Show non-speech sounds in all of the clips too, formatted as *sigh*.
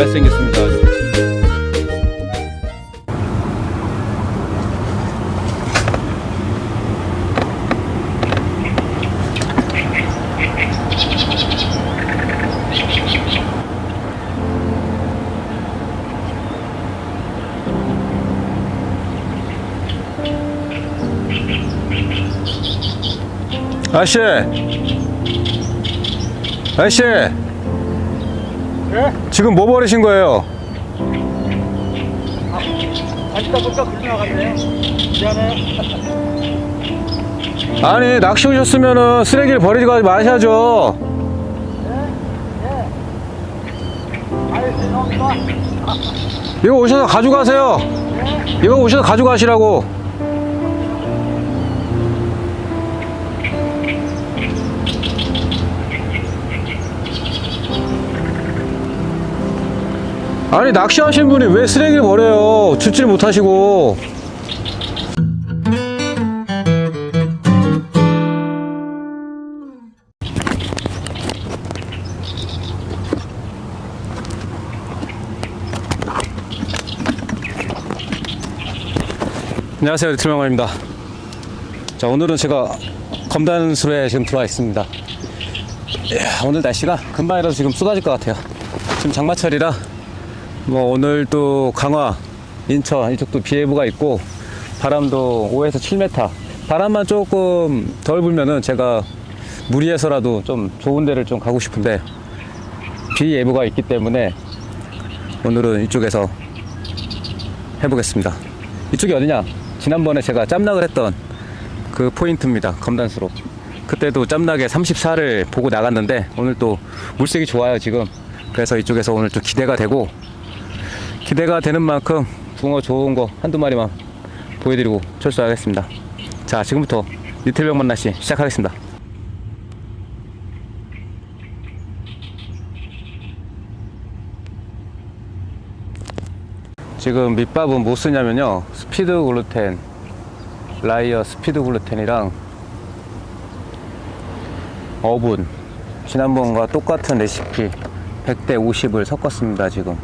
잘생겼습니다. 아저씨 아저씨 예? 지금 뭐 버리신 거예요? 아직다 나갔네요. 미안해요. *laughs* 아니 낚시 오셨으면은 쓰레기를 버리지 마셔야죠 아유, 죄송합니다. 이거 오셔서 가져가세요 이거 오셔서 가져가시라고 아니 낚시하신 분이 왜 쓰레기를 버려요? 줍질 못하시고. 안녕하세요 리틀명화입니다. 자 오늘은 제가 검단수로에 지금 들어와 있습니다. 이야, 오늘 날씨가 금방이라도 지금 쏟아질 것 같아요. 지금 장마철이라 뭐 오늘 또 강화 인천 이쪽도 비 예보가 있고 바람도 5에서 7m 바람만 조금 덜 불면은 제가 무리해서라도 좀 좋은 데를 좀 가고 싶은데 비 예보가 있기 때문에 오늘은 이쪽에서 해보겠습니다. 이쪽이 어디냐? 지난번에 제가 짬낙을 했던 그 포인트입니다 검단수로. 그때도 짬낙에 34를 보고 나갔는데 오늘 또 물색이 좋아요 지금. 그래서 이쪽에서 오늘 좀 기대가 되고 기대가 되는 만큼 붕어 좋은 거 한두 마리만 보여드리고 철수하겠습니다. 자 지금부터 리틀병 만나시 시작하겠습니다. 지금 밑밥은 뭐 쓰냐면요. 스피드 글루텐 라이어 스피드 글루텐이랑 어분. 지난번과 똑같은 레시피 100대 50을 섞었습니다 지금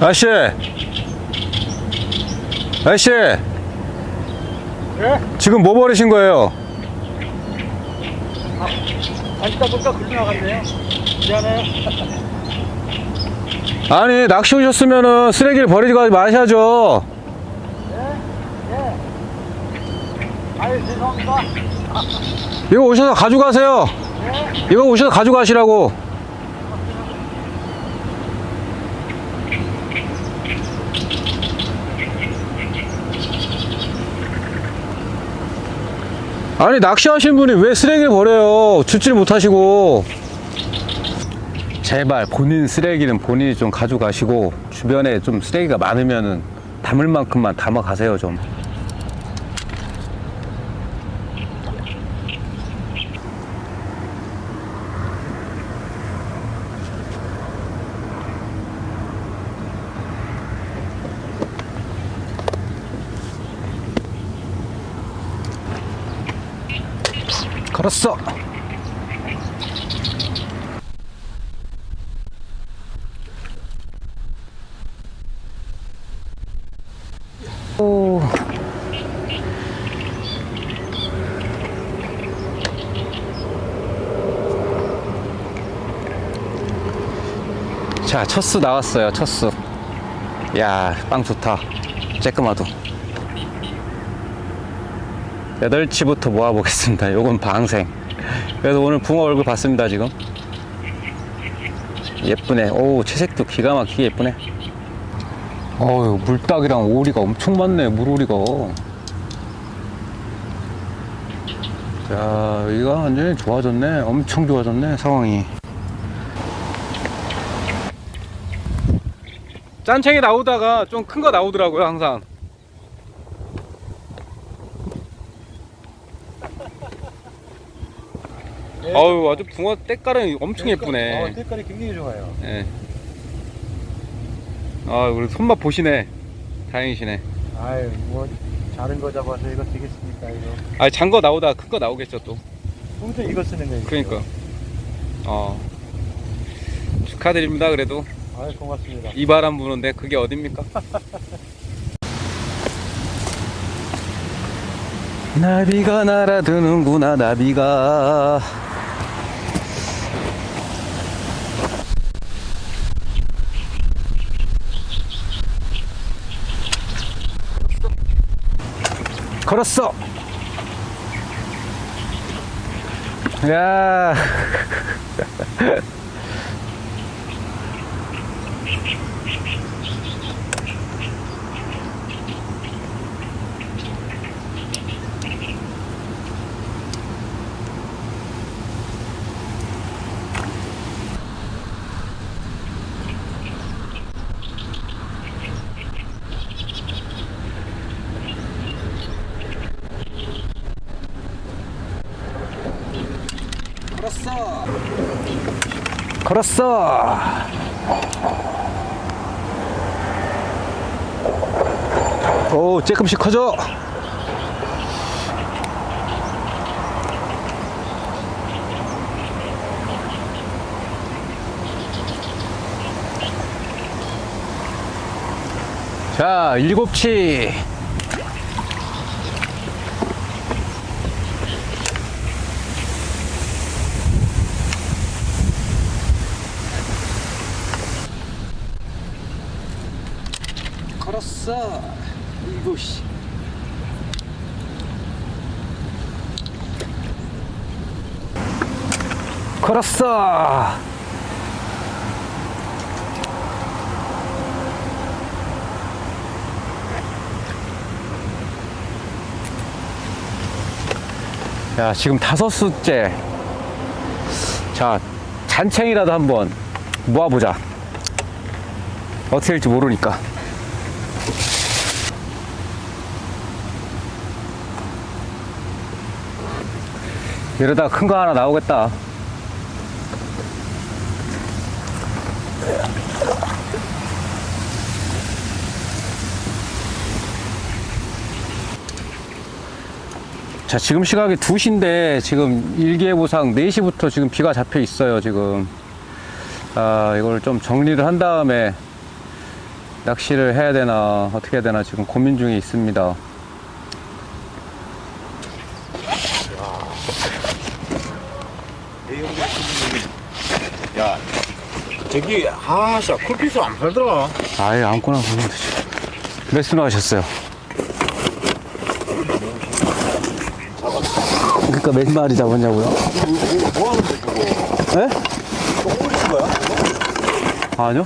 아저씨 아저씨 예? 지금 뭐 버리신 거예요? 아직다 보니까 그렇게 나갔네요. 미안해요. *laughs* 아니 낚시 오셨으면은 쓰레기를 버리지 마셔야죠 아유, 죄송합니다. 이거 오셔서 가져가세요 이거 오셔서 가져가시라고 아니 낚시하신 분이 왜 쓰레기를 버려요? 줍질 못하시고. 제발 본인 쓰레기는 본인이 좀 가져가시고 주변에 좀 쓰레기가 많으면은 담을 만큼만 담아 가세요 좀 걸었어 오. 자, 첫수 나왔어요, 첫 수. 야, 빵 좋다. 쬐끄마도. 8치부터 모아보겠습니다. *laughs* 요건 방생. 그래서 오늘 붕어 얼굴 봤습니다, 지금. 예쁘네. 오, 채색도 기가 막히게 예쁘네. 어유 물닭이랑 오리가 엄청 많네, 물오리가. 자, 여기가 완전히 좋아졌네. 엄청 좋아졌네, 상황이. 짠챙이 나오다가 좀 큰 거 나오더라고요, 항상. 어우, 아주 붕어 때깔은 엄청 예쁘네. 어, 색깔이 굉장히 좋아요. 예. 아, 우리 손맛 보시네. 다행이시네. 아유, 뭐 작은 거 잡아서 이거 되겠습니까 이거? 아, 장거 나오다 큰 거 나오겠죠, 또. 평소 이거 쓰는 거예요. 그러니까. 어. 축하드립니다, 그래도. 아유, 고맙습니다. 이 바람 부는데 그게 어딥니까? *laughs* 나비가 날아드는구나, 나비가. 殺すぞいや Thank you. 걸었어. 오, 조금씩 커져. 자, 일곱치. 걸었어. 이거 씨. 걸었어. 야, 지금 다섯 수째. 자, 잔챙이라도 한번 모아보자. 어떻게 될지 모르니까. 이러다 큰 거 하나 나오겠다. 자, 지금 시각이 2시인데, 지금 일기예보상 4시부터 지금 비가 잡혀 있어요, 지금. 아, 이걸 좀 정리를 한 다음에 낚시를 해야 되나, 어떻게 해야 되나 지금 고민 중에 있습니다. 야, 저기 아샤 쿨피스 안 팔더라. 아예 아무거나 보면 되지. 몇 수나 하셨어요? 그러니까 몇 마리 잡았냐고요? 뭐 하는데 그거? 에? 똥물인 거야? 아니요.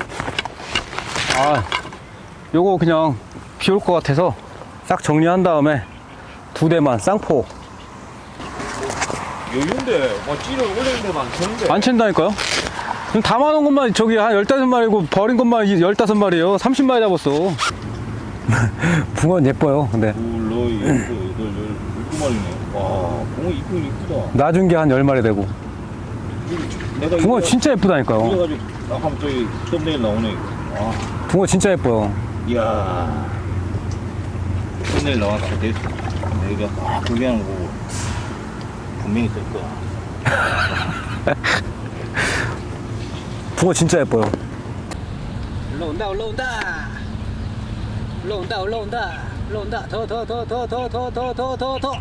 아, 요거 그냥 비 올 것 같아서 싹 정리한 다음에 두 대만 쌍포 여유인데 뭐 찌를 올리는 데만 되는데. 안 챈다니까요? 담아놓은 것만 저기 한 15마리고 버린 것만 15마리에요. 30마리 잡았어. *laughs* 붕어는 예뻐요. 근데 둘, 너희, 여덟, 여덟, 열, 일곱 마리네. 와, 붕어 이쁘긴 이쁘다. 놔준 게한 10마리 되고. 내가 붕어 이거 진짜 예쁘다니까요. 그래가지고 딱 하면 저기 썸네일 나오네. 아, 붕어 진짜 예뻐요. 이야. 썸네일 나왔어. 됐어. 내가 딱 그게 하는 거 보고 분명히 뜰 거야. 붕어 진짜 예뻐요. 올라온다 올라온다 올라온다 올라온다 올라온다 더 더 더 더 더 더 더 더 더 더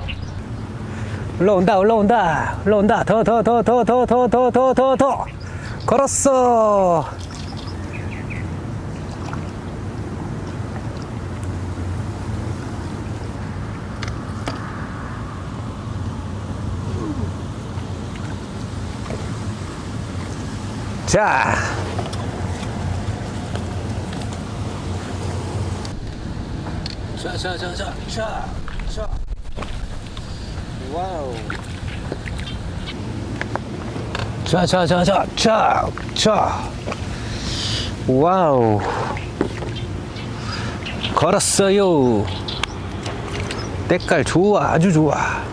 올라온다 올라온다 올라온다 더 더 더 더 더 더 더 더더더 걸었어. 자. 자, 자, 자, 자, 자, 자. 와우. 자, 자, 자, 자, 자, 자. 와우. 걸었어요. 때깔 좋아, 아주 좋아.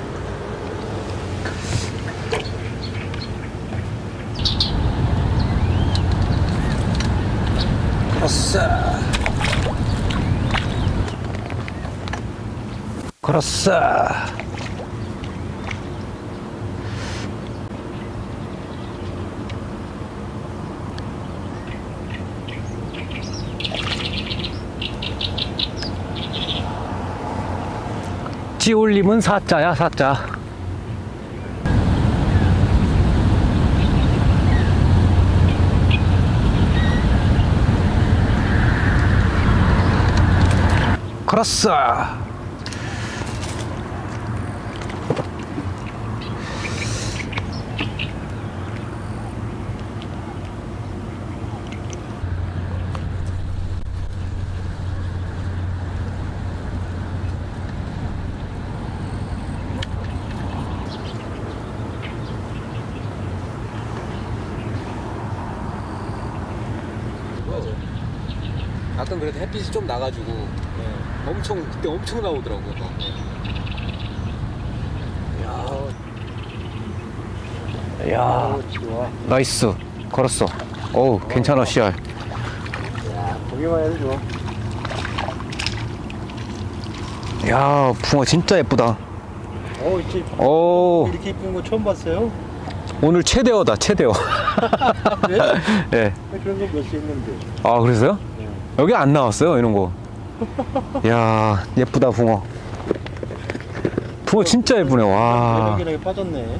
걸었어. 걸었어. 찌올림은 사자야 사자. 걸었어. 가끔 그래도 햇빛이 좀 나가지고 엄청 그때 엄청 나오더라고요. 막. 야, 좋아. 나이스. 걸었어. 어우, 괜찮아, 씨알. 보기만 해도 좋아. 야, 붕어 진짜 예쁘다. 어, 이렇게, 오, 이렇게 이쁜 거 처음 봤어요? 오늘 최대어다, 최대어. *laughs* 네? 예. 그런 거몇시 있는데. 아, 그랬어요? 네. 여기 안 나왔어요, 이런 거. *laughs* 야, 예쁘다, 붕어. 붕어 진짜 예쁘네, 와. 대박이하게 빠졌네.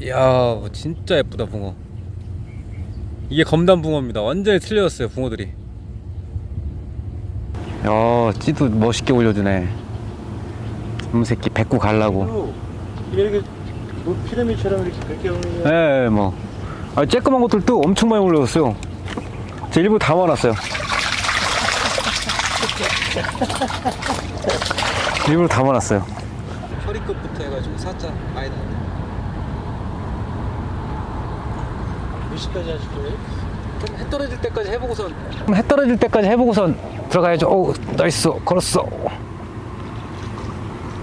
이야 진짜 예쁘다 붕어 이게 검단 붕어입니다 완전히 틀려졌어요 붕어들이 야 찌도 멋있게 올려주네 이 새끼 뱉고 갈라고 그리고 이렇게 뭐 피라미처럼 이렇게 그렇게 오면 예, 뭐. 아, 쬐끄만 것들도 엄청 많이 올려줬어요. 제 일부러 담아놨어요. 일부러 담아놨어요. 허리끝부터 해가지고 사자 많이 나네. 몇 시까지 하실 거예요? 해 떨어질 때까지 해보고선 해 떨어질 때까지 해보고선 들어가야죠. 오, 나이스. 걸었어.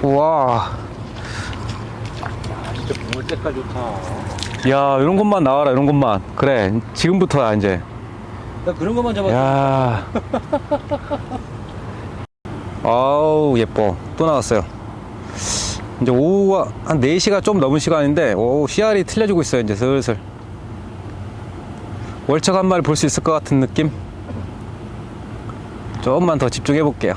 우와. 진짜 붕어 때깔 좋다. 야, 이런 것만 나와라, 이런 것만. 그래, 지금부터야, 이제. 나 그런 것만 잡았어. 야. *laughs* 아우, 예뻐. 또 나왔어요. 이제 오후가 한 4시가 좀 넘은 시간인데, 오, 씨알이 틀려지고 있어요, 이제 슬슬. 월척 한 마리 볼 수 있을 것 같은 느낌? 조금만 더 집중해 볼게요.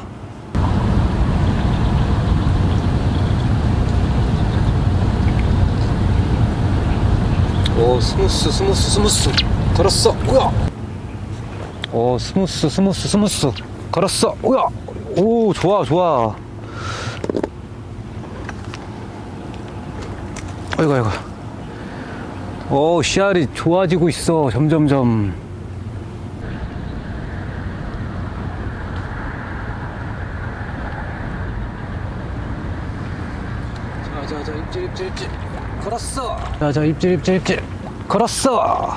오 스무스 스무스 스무스 걸었어. 우야. 오, 스무스, 스무스, 스무스. 걸었어. 우야! 오, 좋아, 좋아. 아이고, 아이고. 오, 씨알이 좋아지고 있어, 점점점. 자자자 입질 입질 입질. 걸었어. 자, 자, 입질, 입질, 입질. 걸었어.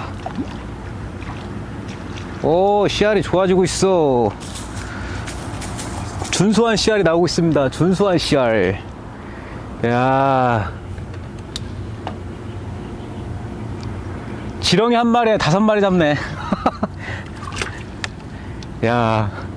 오, 씨알이 좋아지고 있어. 준수한 씨알이 나오고 있습니다. 준수한 씨알. 야. 지렁이 한 마리에 다섯 마리 잡네. *laughs* 야.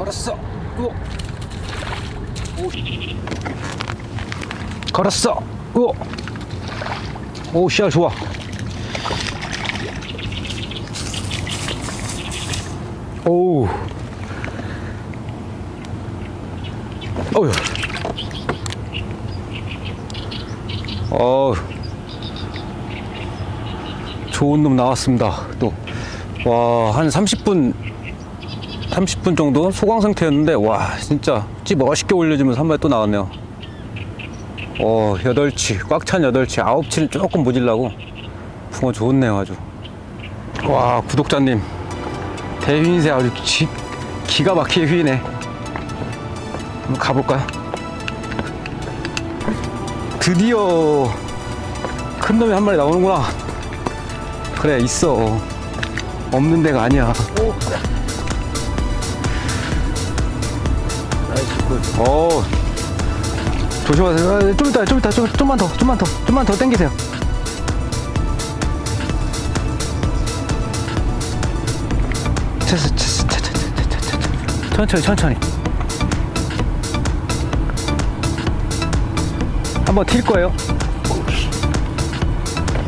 걸었어. 우와. 걸었어. 우와. 오, 씨알 좋아. 오우. 어휴. 어우. 좋은 놈 나왔습니다. 또. 와, 한 30분, 30분 정도 소강 상태였는데, 와, 진짜 찌 멋있게 올려주면서 한 마리 또 나왔네요. 어, 8치, 꽉 찬 8치, 9치는 조금 모질라고. 붕어 좋네요, 아주. 와, 구독자님. 대휘인새 아주 기, 기가 막히게 휘네. 한번 가볼까요? 드디어 큰 놈이 한 마리 나오는구나. 그래, 있어. 없는 데가 아니야. 어, 조심하세요. 아, 좀 이따, 좀 이따, 좀, 좀만 더, 좀만 더, 좀만 더 당기세요. 천천히, 천천히. 한번 튈 거예요.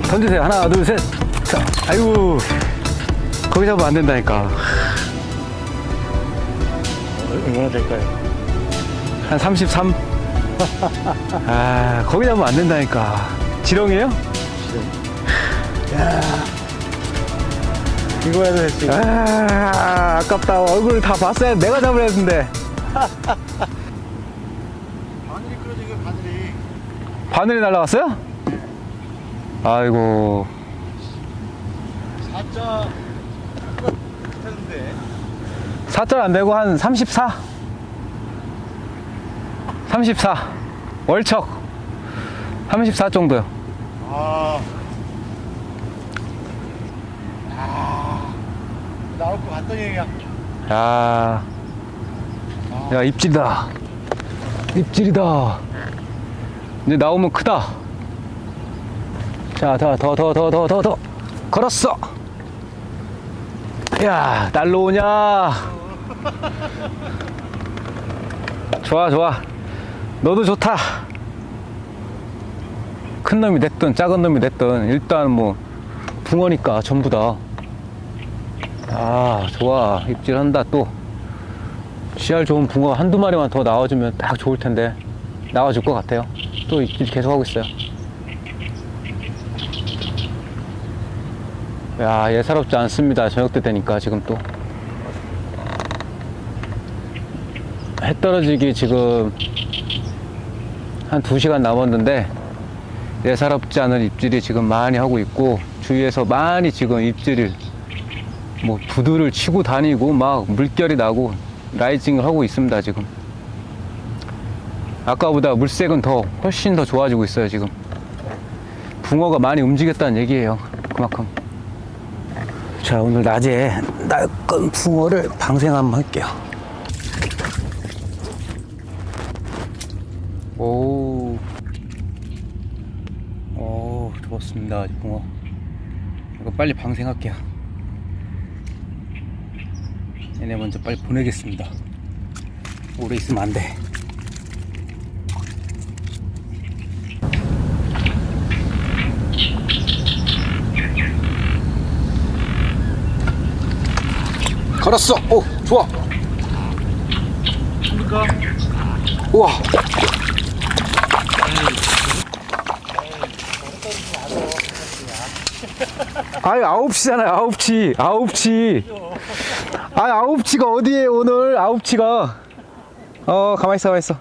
던지세요. 하나, 둘, 셋. 자, 아이고. 거기 잡으면 안 된다니까. 얼마나 될까요? 한 33? 아, 거기 잡으면 안 된다니까. 지렁이에요? 이거라도 했지. 아, 아깝다. 얼굴 다 봤어야 내가 잡으려 했는데. 바늘이 끌어진 거 바늘이. 바늘이 날라갔어요? 아이고. 사자. 했는데. 4절 안 되고 한 34? 34. 월척. 34 정도요. 아. 아. 나올 것 같더니 그냥. 야, 야 입질이다. 입질이다. 이제 나오면 크다. 자, 더, 더, 더, 더, 더, 더, 더. 걸었어. 야, 날로 오냐? 좋아, 좋아. 너도 좋다. 큰 놈이 됐든 작은 놈이 됐든 일단 뭐 붕어니까 전부 다. 아 좋아. 입질한다 또. 씨알 좋은 붕어 한두 마리만 더 나와주면 딱 좋을 텐데 나와줄 것 같아요. 또 입질 계속 하고 있어요. 야 예사롭지 않습니다. 저녁 때 되니까 지금 또. 해 떨어지기 지금 한 2시간 남았는데 예사롭지 않은 입질이 지금 많이 하고 있고 주위에서 많이 지금 입질을 뭐 부두를 치고 다니고 막 물결이 나고 라이징을 하고 있습니다 지금. 아까보다 물색은 더 훨씬 더 좋아지고 있어요 지금. 붕어가 많이 움직였다는 얘기예요 그만큼. 자 오늘 낮에 날건 붕어를 방생 한번 할게요 오, 오 좋았습니다 붕어 이거 빨리 방생할게요 얘네 먼저 빨리 보내겠습니다. 오래 있으면 안 돼. 걸었어. 오, 좋아. 그러니까. 우와. 아유, 아홉 시잖아요, 아홉 시. 아홉 시. 아, 아홉 치가 어디에 오늘 아홉 치가? 어, 가만 있어, 가만 있어.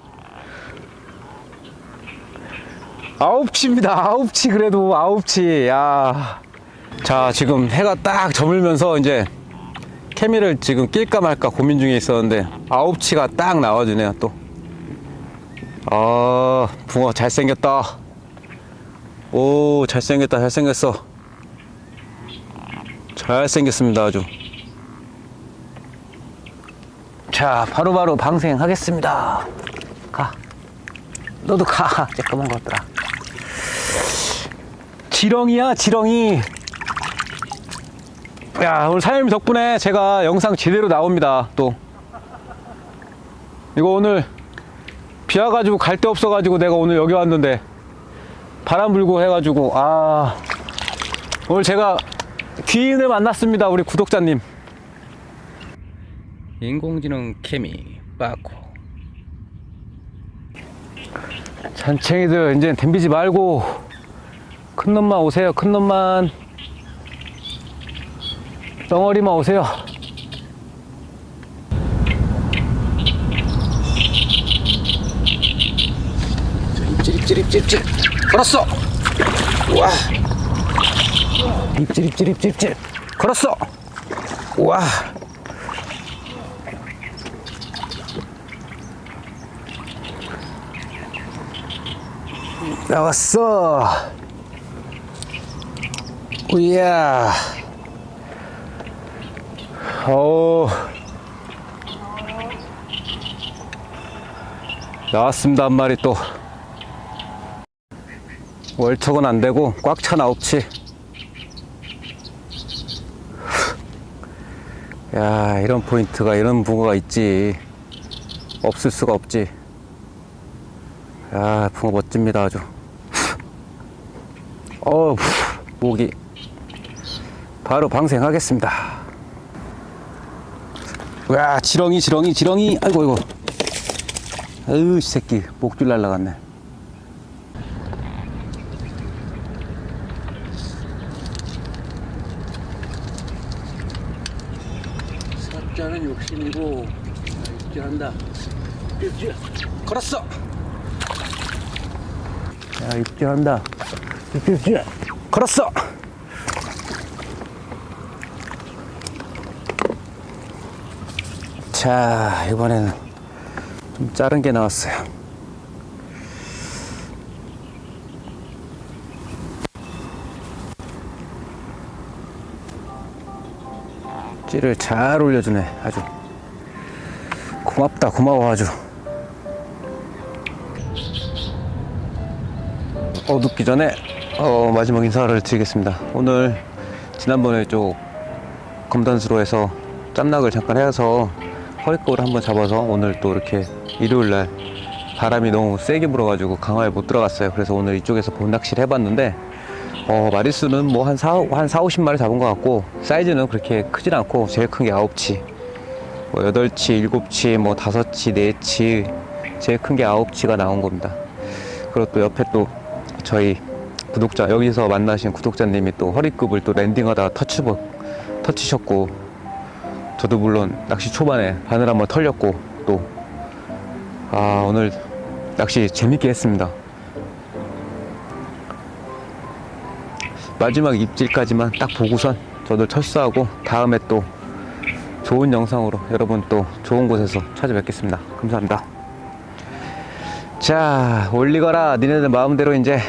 아홉 치입니다. 아홉 치 그래도 아홉 치. 야. 자, 지금 해가 딱 저물면서 이제 케미를 지금 낄까 말까 고민 중에 있었는데 아홉 치가 딱 나와주네요, 또. 아, 붕어 잘생겼다. 오, 잘생겼다, 잘생겼어. 잘생겼습니다, 아주. 자, 바로 바로 방생하겠습니다. 가. 너도 가. 쬐끄만 것들아. 지렁이야, 지렁이. 야, 오늘 사장님 덕분에 제가 영상 제대로 나옵니다, 또. 이거 오늘 비 와가지고 갈 데 없어가지고 내가 오늘 여기 왔는데 바람 불고 해가지고, 아. 오늘 제가 귀인을 만났습니다, 우리 구독자님. 인공지능 케미 빠코 잔챙이들 이제 덤비지 말고 큰 놈만 오세요 큰 놈만 덩어리만 오세요. 입질, 입질, 입질, 입질. 걸었어. 와. 입질, 입질, 입질, 입질. 걸었어. 와. 나왔어. 우야. 오. 나왔습니다, 한 마리 또. 월척은 안 되고 꽉 찬 아홉치. 야, 이런 포인트가, 이런 붕어가 있지. 없을 수가 없지. 야, 붕어 멋집니다, 아주. *laughs* 어우, 목이. 바로 방생하겠습니다. 와, 지렁이, 지렁이, 지렁이. 아이고, 아이고. 아유, 이 새끼. 목줄 날라갔네. 욕심이고 입질한다. 입질. 걸었어! 야 입질한다. 입질 입질. 걸었어! 자, 이번에는 좀 자른 게 나왔어요. 찌를 잘 올려주네, 아주. 고맙다, 고마워, 아주. 어둡기 전에 어, 마지막 인사를 드리겠습니다. 오늘 지난번에 쪽 검단수로에서 짬낙을 잠깐 해서 허리꼬를 한번 잡아서 오늘 또 이렇게 일요일날 바람이 너무 세게 불어가지고 강화에 못 들어갔어요. 그래서 오늘 이쪽에서 본 낚시를 해봤는데 어, 마리수는 뭐 한 4, 한 4, 50마리 잡은 것 같고 사이즈는 그렇게 크진 않고 제일 큰 게 9치 뭐 8치, 7치, 뭐 5치, 4치 제일 큰 게 9치가 나온 겁니다. 그리고 또 옆에 또 저희 구독자 여기서 만나신 구독자님이 또 허리급을 또 랜딩하다가 터치 터치셨고 저도 물론 낚시 초반에 바늘 한번 털렸고 또 아 오늘 낚시 재밌게 했습니다. 마지막 입질까지만 딱 보고선 저도 철수하고 다음에 또 좋은 영상으로 여러분 또 좋은 곳에서 찾아뵙겠습니다. 감사합니다. 자 올리거라 니네들 마음대로 이제